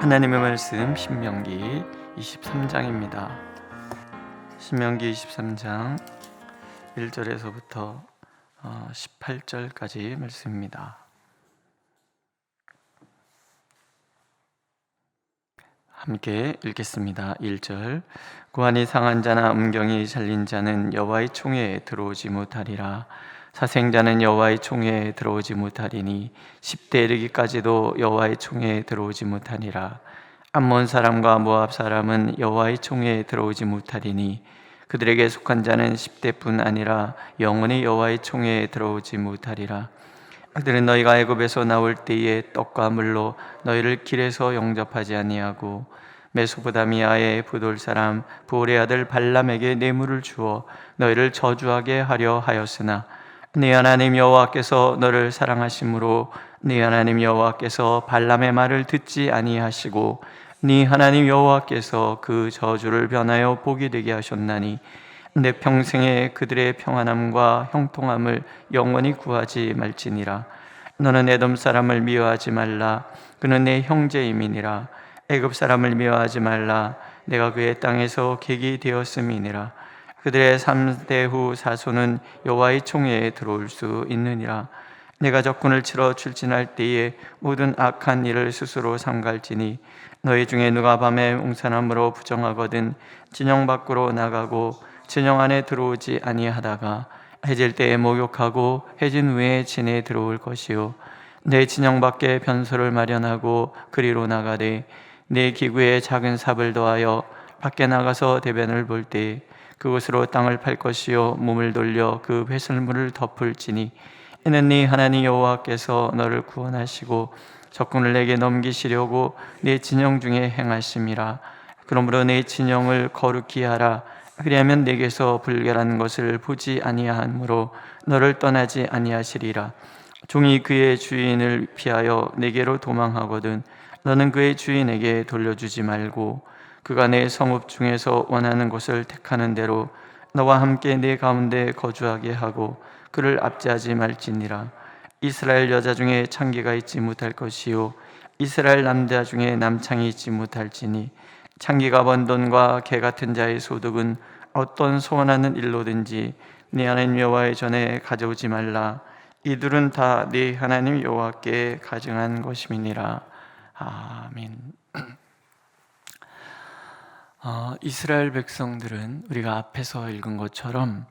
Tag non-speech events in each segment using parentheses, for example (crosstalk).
하나님의 말씀 신명기 23장입니다. 신명기 23장 1절에서부터 18절까지 말씀입니다. 함께 읽겠습니다. 1절 고안이 상한 자나 음경이 잘린 자는 여호와의 총회에 들어오지 못하리라 사생자는 여호와의 총회에 들어오지 못하리니 10대 이르기까지도 여호와의 총회에 들어오지 못하니라. 암몬 사람과 모압 사람은 여호와의 총회에 들어오지 못하리니 그들에게 속한 자는 10대뿐 아니라 영원히 여호와의 총회에 들어오지 못하리라. 그들은 너희가 애굽에서 나올 때에 떡과 물로 너희를 길에서 영접하지 아니하고 메소포다미아의 부돌 사람 부올의 아들 발람에게 뇌물을 주어 너희를 저주하게 하려 하였으나 네 하나님 여호와께서 너를 사랑하심으로 네 하나님 여호와께서 발람의 말을 듣지 아니하시고 네 하나님 여호와께서 그 저주를 변하여 복이 되게 하셨나니 내 평생에 그들의 평안함과 형통함을 영원히 구하지 말지니라. 너는 에돔 사람을 미워하지 말라. 그는 내 형제임이니라. 애굽 사람을 미워하지 말라. 내가 그의 땅에서 객이 되었음이니라 그들의 3대 후 사손은 여호와의 총회에 들어올 수 있느니라. 내가 적군을 치러 출진할 때에 모든 악한 일을 스스로 삼갈지니 너희 중에 누가 밤에 웅산함으로 부정하거든 진영 밖으로 나가고 진영 안에 들어오지 아니하다가 해질 때에 목욕하고 해진 후에 진에 들어올 것이요. 내 진영 밖에 변소를 마련하고 그리로 나가되 내 기구에 작은 삽을 더하여 밖에 나가서 대변을 볼 때 그곳으로 땅을 팔 것이요 몸을 돌려 그 회설물을 덮을지니 이는 네 하나님 여호와께서 너를 구원하시고 적군을 내게 넘기시려고 내 진영 중에 행하심이라. 그러므로 내 진영을 거룩히 하라. 그리하면 내게서 불결한 것을 보지 아니하므로 너를 떠나지 아니하시리라. 종이 그의 주인을 피하여 내게로 도망하거든 너는 그의 주인에게 돌려주지 말고 내 성읍 중에서 원하는 곳을 택하는 대로 너와 함께 내 가운데 거주하게 하고 그를 압제하지 말지니라. 이스라엘 여자 중에 창기가 있지 못할 것이요. 이스라엘 남자 중에 남창이 있지 못할지니 창기가 번 돈과 개 같은 자의 소득은 어떤 소원하는 일로든지 네 하나님 여호와의 전에 가져오지 말라. 이들은 다 네 하나님 여호와께 가증한 것임이니라. 아멘. (clears throat) 어, 이스라엘 백성들은 우리가 앞에서 읽은 것처럼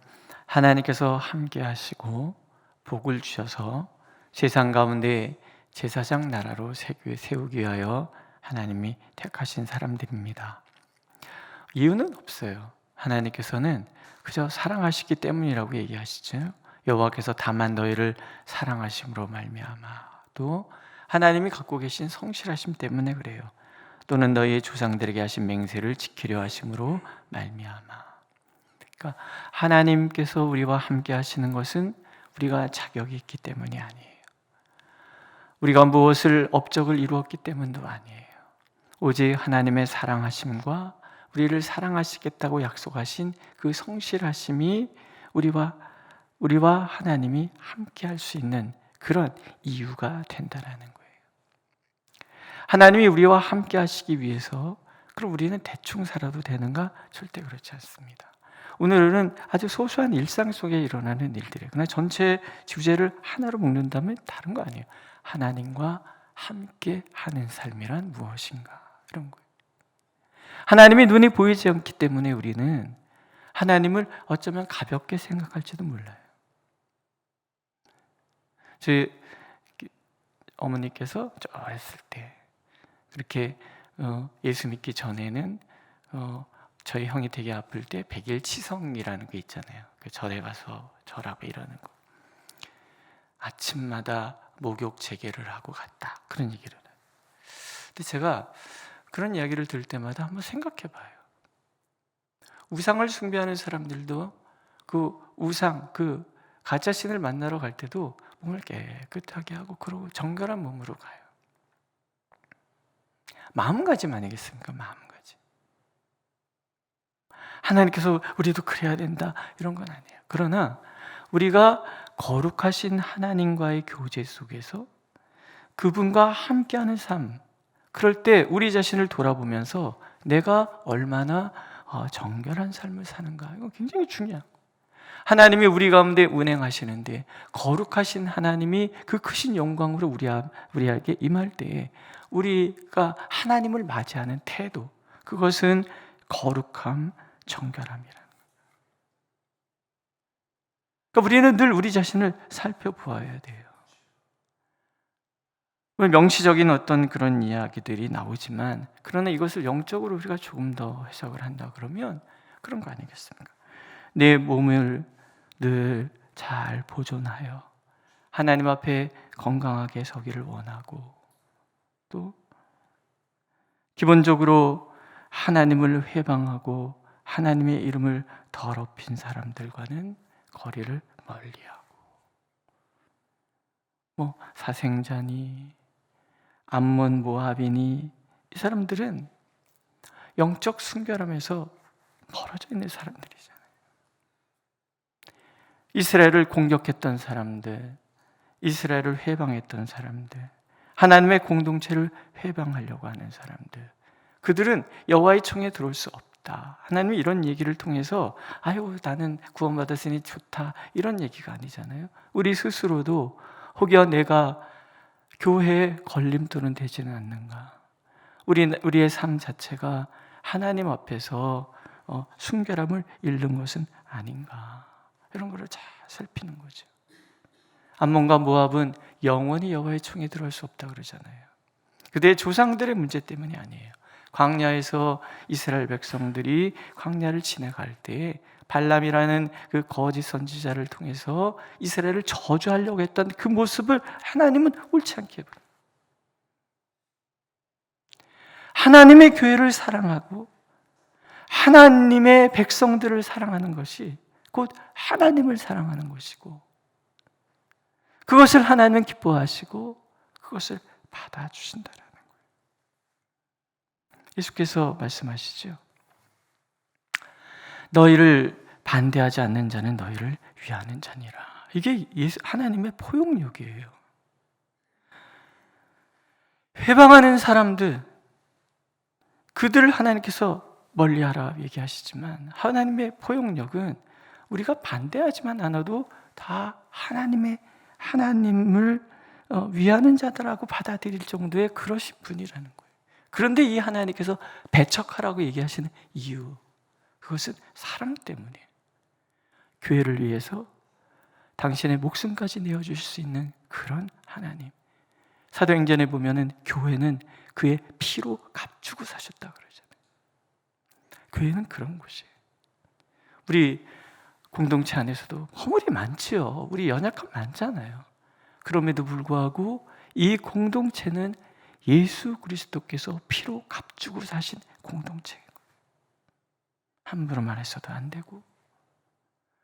하나님께서 함께 하시고 복을 주셔서 세상 가운데 제사장 나라로 세우기 위하여 하나님이 택하신 사람들입니다. 이유는 없어요. 하나님께서는 그저 사랑하시기 때문이라고 얘기하시죠. 여호와께서 다만 너희를 사랑하심으로 말미암아 또 하나님이 갖고 계신 성실하심 때문에 그래요. 또는 너희의 조상들에게 하신 맹세를 지키려 하심으로 말미암아. 그러니까 하나님께서 우리와 함께 하시는 것은 우리가 자격이 있기 때문이 아니에요. 우리가 무엇을 업적을 이루었기 때문도 아니에요. 오직 하나님의 사랑하심과 우리를 사랑하시겠다고 약속하신 그 성실하심이 우리와 우리와 하나님이 함께 할 수 있는 그런 이유가 된다라는 거예요. 하나님이 우리와 함께 하시기 위해서 그럼 우리는 대충 살아도 되는가? 절대 그렇지 않습니다. 오늘은 아주 소소한 일상 속에 일어나는 일들이에요. 그러나 전체 주제를 하나로 묶는다면 다른 거 아니에요. 하나님과 함께 하는 삶이란 무엇인가? 이런 거예요. 하나님이 눈이 보이지 않기 때문에 우리는 하나님을 어쩌면 가볍게 생각할지도 몰라요. 저희 어머니께서 저 했을 때 그렇게 어, 예수 믿기 전에는 어, 저희 형이 되게 아플 때 백일 치성이라는 게 있잖아요. 그 절에 가서 절하고 이러는 거. 아침마다 목욕 재개를 하고 갔다. 그런 얘기를. 근데 제가 그런 이야기를 들을 때마다 한번 생각해 봐요. 우상을 숭배하는 사람들도 그 우상, 그 가짜 신을 만나러 갈 때도 몸을 깨끗하게 하고 그러고 정결한 몸으로 가요. 마음가짐 아니겠습니까? 마음가짐. 하나님께서 우리도 그래야 된다 이런 건 아니에요. 그러나 우리가 거룩하신 하나님과의 교제 속에서 그분과 함께하는 삶, 그럴 때 우리 자신을 돌아보면서 내가 얼마나 어, 정결한 삶을 사는가 이거 굉장히 중요한 거. 하나님이 우리 가운데 운행하시는데 거룩하신 하나님이 그 크신 영광으로 우리 우리에게 임할 때에 우리가 하나님을 맞이하는 태도 그것은 거룩함, 정결함이라. 그러니까 우리는 늘 우리 자신을 살펴보아야 돼요. 명시적인 어떤 그런 이야기들이 나오지만 그러나 이것을 영적으로 우리가 조금 더 해석을 한다 그러면 그런 거 아니겠습니까? 내 몸을 늘 잘 보존하여 하나님 앞에 건강하게 서기를 원하고 또 기본적으로 하나님을 회방하고 하나님의 이름을 더럽힌 사람들과는 거리를 멀리하고 뭐 사생자니 암몬 모압이니 이 사람들은 영적 순결함에서 멀어져 있는 사람들이잖아요. 이스라엘을 공격했던 사람들, 이스라엘을 회방했던 사람들, 하나님의 공동체를 회방하려고 하는 사람들, 그들은 여호와의 청에 들어올 수 없다. 하나님이 이런 얘기를 통해서 아유 나는 구원받았으니 좋다 이런 얘기가 아니잖아요. 우리 스스로도 혹여 내가 교회에 걸림돌은 되지는 않는가? 우리 우리의 삶 자체가 하나님 앞에서 어, 순결함을 잃는 것은 아닌가? 이런 것을 잘 살피는 거죠. 암몬과 모압은 영원히 여호와의 총에 들어올 수 없다 그러잖아요. 그들의 조상들의 문제 때문이 아니에요. 광야에서 이스라엘 백성들이 광야를 지나갈 때 발람이라는 그 거짓 선지자를 통해서 이스라엘을 저주하려고 했던 그 모습을 하나님은 옳지 않게 해버려. 하나님의 교회를 사랑하고 하나님의 백성들을 사랑하는 것이 곧 하나님을 사랑하는 것이고 그것을 하나님은 기뻐하시고 그것을 받아주신다라는 거예요. 예수께서 말씀하시죠. 너희를 반대하지 않는 자는 너희를 위하는 자니라. 이게 예수, 하나님의 포용력이에요. 회방하는 사람들, 그들을 하나님께서 멀리하라 얘기하시지만 하나님의 포용력은 우리가 반대하지만 않아도 다 하나님의 하나님을 어, 위하는 자들하고 받아들일 정도의 그러신 분이라는 거예요. 그런데 이 하나님께서 배척하라고 얘기하시는 이유, 그것은 사랑 때문이에요. 교회를 위해서 당신의 목숨까지 내어주실 수 있는 그런 하나님. 사도행전에 보면은 교회는 그의 피로 값주고 사셨다 그러잖아요. 교회는 그런 곳이에요. 우리 공동체 안에서도 허물이 많지요. 우리 연약함 많잖아요. 그럼에도 불구하고 이 공동체는 예수 그리스도께서 피로 값주고 사신 공동체예요. 함부로 말해서도 안 되고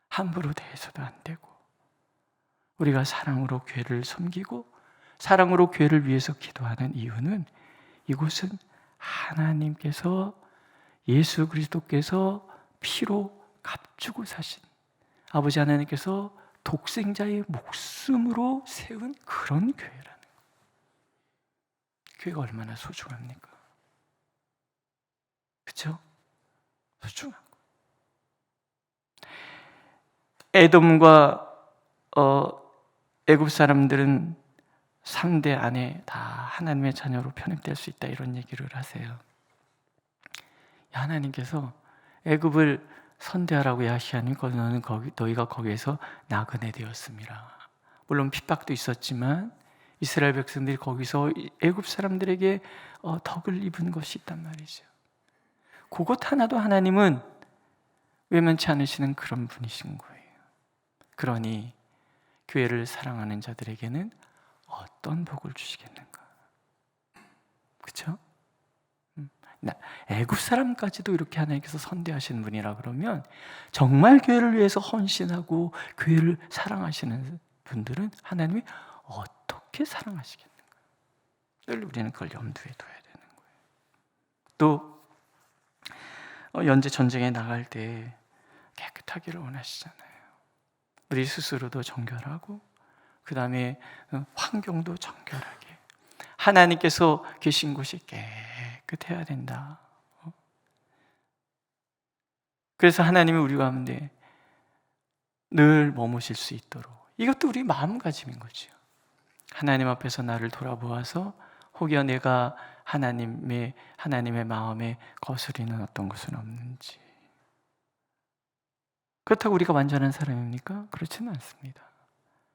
함부로 대해서도 안 되고 우리가 사랑으로 교회를 섬기고 사랑으로 교회를 위해서 기도하는 이유는 이곳은 하나님께서 예수 그리스도께서 피로 값주고 사신 아버지 하나님께서 독생자의 목숨으로 세운 그런 교회라는 거예요. 교회가 얼마나 소중합니까? 그렇죠? 소중한 거. 에돔과 어, 애굽 사람들은 3대 안에 다 하나님의 자녀로 편입될 수 있다 이런 얘기를 하세요. 하나님께서 애굽을 선대하라고 야시하니 너는 거기 너희가 거기에서 나그네 되었습니다. 물론 핍박도 있었지만 이스라엘 백성들이 거기서 애굽 사람들에게 어, 덕을 입은 것이 있단 말이죠. 그것 하나도 하나님은 외면치 않으시는 그런 분이신 거예요. 그러니 교회를 사랑하는 자들에게는 어떤 복을 주시겠는가? 그렇죠? 애굽 사람까지도 이렇게 하나님께서 선대하시는 분이라 그러면 정말 교회를 위해서 헌신하고 교회를 사랑하시는 분들은 하나님이 어떻게 사랑하시겠는가? 늘 우리는 그걸 염두에 둬야 되는 거예요. 또 어, 연재 전쟁에 나갈 때 깨끗하기를 원하시잖아요. 우리 스스로도 정결하고 그 다음에 어, 환경도 정결하게 하나님께서 계신 곳이 깨 끗해야 된다. 어? 그래서 하나님이 우리 가운데 늘 머무실 수 있도록 이것도 우리 마음가짐인 거죠. 하나님 앞에서 나를 돌아보아서 혹여 내가 하나님의 하나님의 마음에 거스리는 어떤 것은 없는지. 그렇다고 우리가 완전한 사람입니까? 그렇지는 않습니다.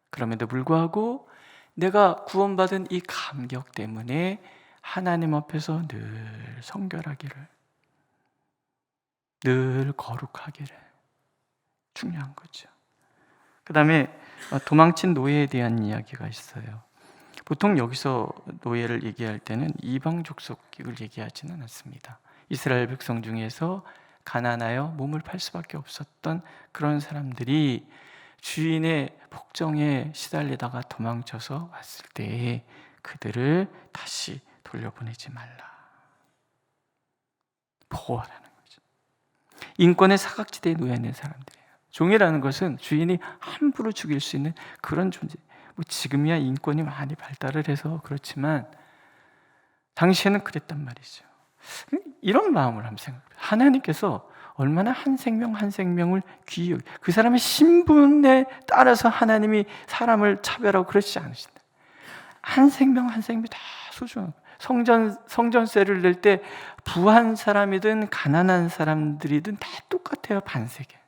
그럼에도 불구하고 내가 구원받은 이 감격 때문에 하나님 앞에서 늘 성결하기를, 늘 거룩하기를 중요한 거죠. 그 다음에 도망친 노예에 대한 이야기가 있어요. 보통 여기서 노예를 얘기할 때는 이방 족속을 얘기하지는 않습니다. 이스라엘 백성 중에서 가난하여 몸을 팔 수밖에 없었던 그런 사람들이 주인의 폭정에 시달리다가 도망쳐서 왔을 때 그들을 다시 돌려보내지 말라. 보호하라는 거죠. 인권의 사각지대에 놓여 있는 사람들이에요. 종이라는 것은 주인이 함부로 죽일 수 있는 그런 존재. 뭐 지금이야 인권이 많이 발달을 해서 그렇지만 당시에는 그랬단 말이죠. 이런 마음을 한번 생각해요. 하나님께서 얼마나 한 생명 한 생명을 귀히 그 사람의 신분에 따라서 하나님이 사람을 차별하고 그러지 않으신다. 한 생명 한 생명 다 소중한 성전 성전세를 낼 때 부한 사람이든 가난한 사람들이든 다 똑같아요 반세계.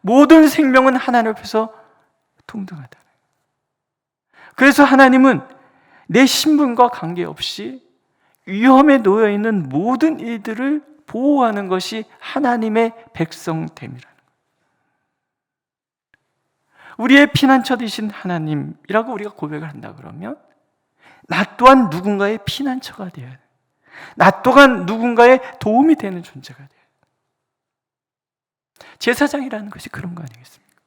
모든 생명은 하나님 앞에서 동등하다. 그래서 하나님은 내 신분과 관계없이 위험에 놓여 있는 모든 이들을 보호하는 것이 하나님의 백성됨이라는 거예요. 우리의 피난처 되신 하나님이라고 우리가 고백을 한다 그러면 나 또한 누군가의 피난처가 되어야 돼. 나 또한 누군가의 도움이 되는 존재가 돼요. 제사장이라는 것이 그런 거 아니겠습니까?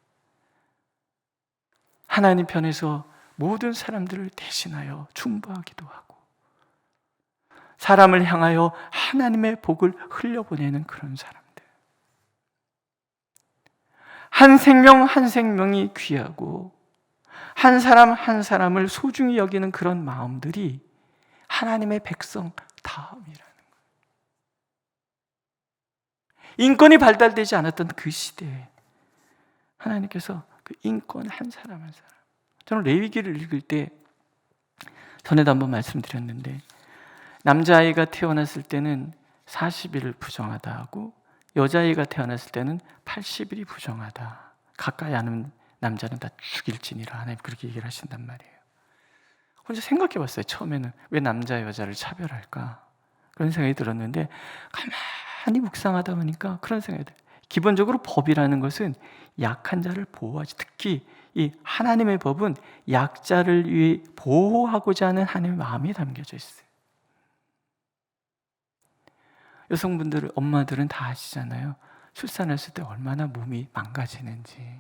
하나님 편에서 모든 사람들을 대신하여 중보하기도 하고 사람을 향하여 하나님의 복을 흘려보내는 그런 사람들. 한 생명 한 생명이 귀하고 한 사람 한 사람을 소중히 여기는 그런 마음들이 하나님의 백성 다음이라는 거예요. 인권이 발달되지 않았던 그 시대에 하나님께서 그 인권 한 사람 한 사람. 저는 레위기를 읽을 때 전에도 한번 말씀드렸는데 남자아이가 태어났을 때는 40일을 부정하다 하고 여자아이가 태어났을 때는 80일이 부정하다. 가까이 하는 남자는 다 죽일지니라 하나님 그렇게 얘기를 하신단 말이에요. 혼자 생각해 봤어요. 처음에는 왜 남자 여자를 차별할까? 그런 생각이 들었는데 가만히 묵상하다 보니까 그런 생각이 들어요. 기본적으로 법이라는 것은 약한 자를 보호하지 특히 이 하나님의 법은 약자를 위해 보호하고자 하는 하나님의 마음이 담겨져 있어요. 여성분들, 엄마들은 다 아시잖아요. 출산했을 때 얼마나 몸이 망가지는지.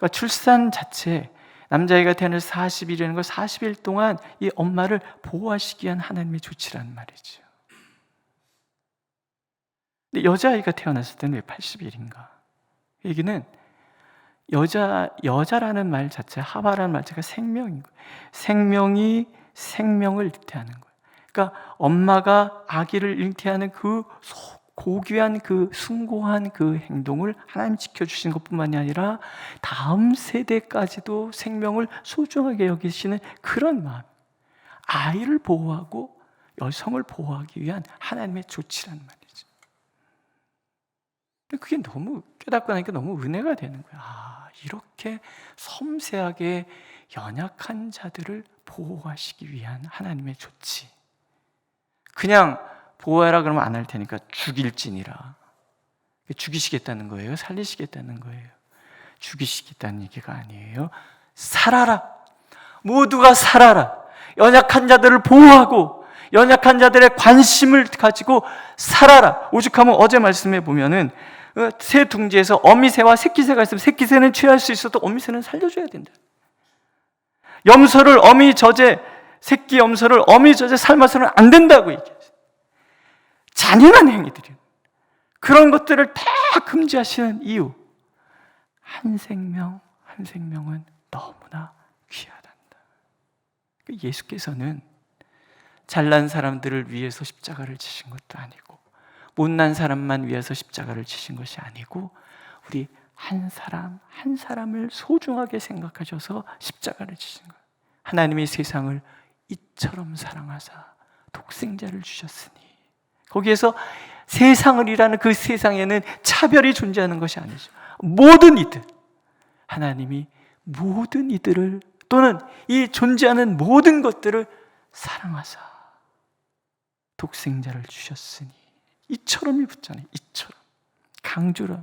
그러니까 출산 자체, 남자애가 태어나 40일이라는 걸 40일 동안 이 엄마를 보호하시기 위한 하나님의 조치란 말이죠. 근데 여자아이가 태어났을 때는 왜 80일인가? 얘기는 여자, 여자라는 말 자체, 하바라는 말 자체가 생명인 거예요. 생명이 생명을 잉태하는 거예요. 그러니까 엄마가 아기를 잉태하는 그 고귀한 그 숭고한 그 행동을 하나님 지켜주신 것 뿐만이 아니라 다음 세대까지도 생명을 소중하게 여기시는 그런 마음. 아이를 보호하고 여성을 보호하기 위한 하나님의 조치란 말이에요. 그게 너무 깨닫고 나니까 너무 은혜가 되는 거야. 아, 이렇게 섬세하게 연약한 자들을 보호하시기 위한 하나님의 조치. 그냥 보호하라 그러면 안 할 테니까 죽일지니라. 죽이시겠다는 거예요? 살리시겠다는 거예요? 죽이시겠다는 얘기가 아니에요. 살아라. 모두가 살아라. 연약한 자들을 보호하고 연약한 자들의 관심을 가지고 살아라. 오죽하면 어제 말씀해 보면은 어, 새 둥지에서 어미새와 새끼새가 있으면 새끼새는 취할 수 있어도 어미새는 살려줘야 된다. 염소를 어미 젖에 새끼 염소를 어미 젖에 삶아서는 안 된다고 얘기했어요. 잔인한 행위들이 그런 것들을 다 금지하시는 이유 한 생명 한 생명은 너무나 귀하단다. 예수께서는 잘난 사람들을 위해서 십자가를 지신 것도 아니고 못난 사람만 위해서 십자가를 지신 것이 아니고 우리 한 사람 한 사람을 소중하게 생각하셔서 십자가를 지신 거예요. 하나님이 세상을 이처럼 사랑하사 독생자를 주셨으니 거기에서 세상을 이라는 그 세상에는 차별이 존재하는 것이 아니죠. 모든 이들 하나님이 모든 이들을 또는 이 존재하는 모든 것들을 사랑하사 독생자를 주셨으니 이처럼이 붙잖아요. 이처럼 강조로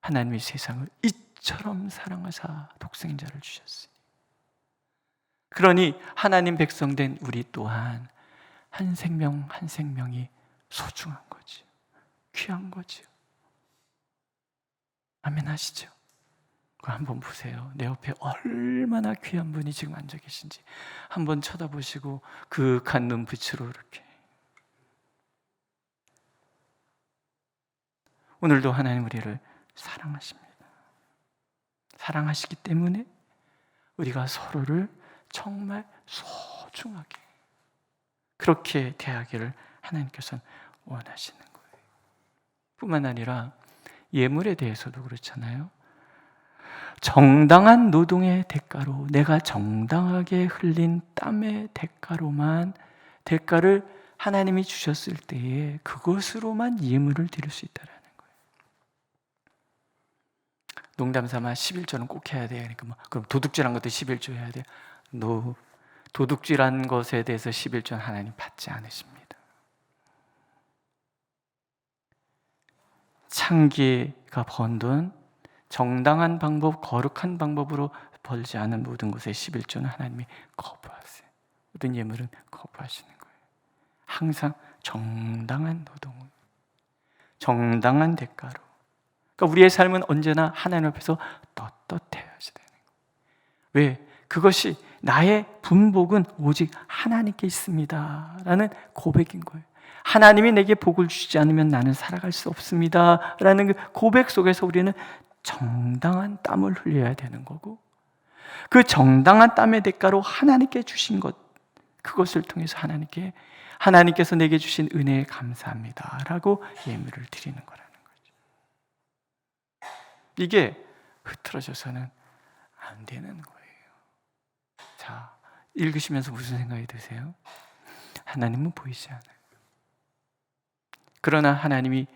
하나님의 세상을 이처럼 사랑하사 독생자를 주셨으니 그러니 하나님 백성된 우리 또한 한 생명 한 생명이 소중한 거지 귀한 거지 아멘 하시죠? 그 한번 보세요. 내 옆에 얼마나 귀한 분이 지금 앉아 계신지 한번 쳐다보시고 그윽한 눈빛으로 이렇게 오늘도 하나님 우리를 사랑하십니다. 사랑하시기 때문에 우리가 서로를 정말 소중하게 그렇게 대하기를 하나님께서는 원하시는 거예요. 뿐만 아니라 예물에 대해서도 그렇잖아요. 정당한 노동의 대가로 내가 정당하게 흘린 땀의 대가로만 대가를 하나님이 주셨을 때에 그것으로만 예물을 드릴 수 있다라는 거예요. 농담 삼아 11조는 꼭 해야 돼요. 그러니까 뭐 그럼 도둑질한 것도 11조 해야 돼요. 노 도둑질한 것에 대해서 11조는 하나님 받지 않으십니다. 창기가 번 돈, 정당한 방법, 거룩한 방법으로 벌지 않은 모든 것에 11조는 하나님이 거부하세요. 모든 예물은 거부하시는 거예요. 항상 정당한 노동, 정당한 대가로. 그러니까 우리의 삶은 언제나 하나님 앞에서 떳떳해야 되는 거예요. 왜? 그것이 나의 분복은 오직 하나님께 있습니다. 라는 고백인 거예요. 하나님이 내게 복을 주지 않으면 나는 살아갈 수 없습니다. 라는 그 고백 속에서 우리는 정당한 땀을 흘려야 되는 거고, 그 정당한 땀의 대가로 하나님께 주신 것, 그것을 통해서 하나님께, 하나님께서 내게 주신 은혜에 감사합니다. 라고 예물을 드리는 거라는 거죠. 이게 흐트러져서는 안 되는 거예요. 자, 읽으시면서 무슨 생각이 드세요? 하나님은 보이지 않아요. 그러나 하나님이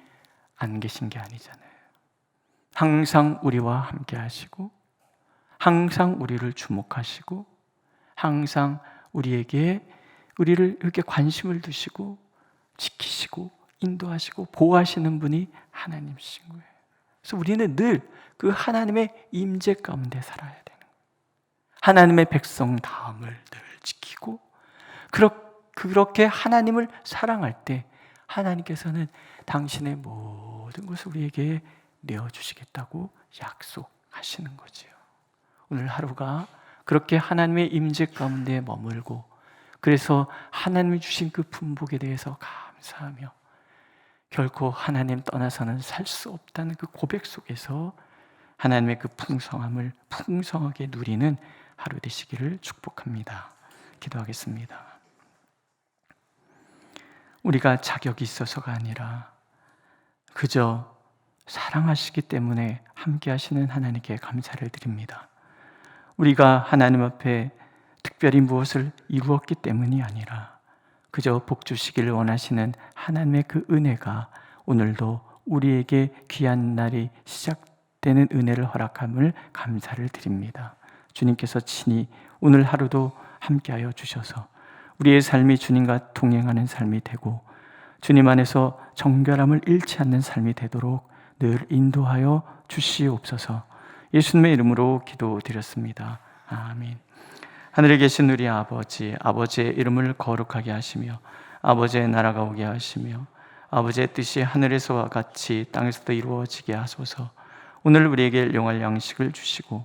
안 계신 게 아니잖아요. 항상 우리와 함께 하시고, 항상 우리를 주목하시고, 항상 우리에게, 우리를 이렇게 관심을 두시고, 지키시고, 인도하시고, 보호하시는 분이 하나님이신 거예요. 그래서 우리는 늘 그 하나님의 임재 가운데 살아야 돼요. 하나님의 백성다움을 늘 지키고 그렇게 하나님을 사랑할 때 하나님께서는 당신의 모든 것을 우리에게 내어 주시겠다고 약속하시는 거지요. 오늘 하루가 그렇게 하나님의 임재 가운데 머물고 그래서 하나님이 주신 그 품복에 대해서 감사하며 결코 하나님 떠나서는 살 수 없다는 그 고백 속에서 하나님의 그 풍성함을 풍성하게 누리는 하루 되시기를 축복합니다. 기도하겠습니다. 우리가 자격이 있어서가 아니라 그저 사랑하시기 때문에 함께 하시는 하나님께 감사를 드립니다. 우리가 하나님 앞에 특별히 무엇을 이루었기 때문이 아니라 그저 복 주시기를 원하시는 하나님의 그 은혜가 오늘도 우리에게 귀한 날이 시작되는 은혜를 허락함을 감사를 드립니다. 주님께서 친히 오늘 하루도 함께하여 주셔서 우리의 삶이 주님과 동행하는 삶이 되고 주님 안에서 정결함을 잃지 않는 삶이 되도록 늘 인도하여 주시옵소서. 예수님의 이름으로 기도드렸습니다. 아멘. 하늘에 계신 우리 아버지, 아버지의 이름을 거룩하게 하시며 아버지의 나라가 오게 하시며 아버지의 뜻이 하늘에서와 같이 땅에서도 이루어지게 하소서. 오늘 우리에게 용할 양식을 주시고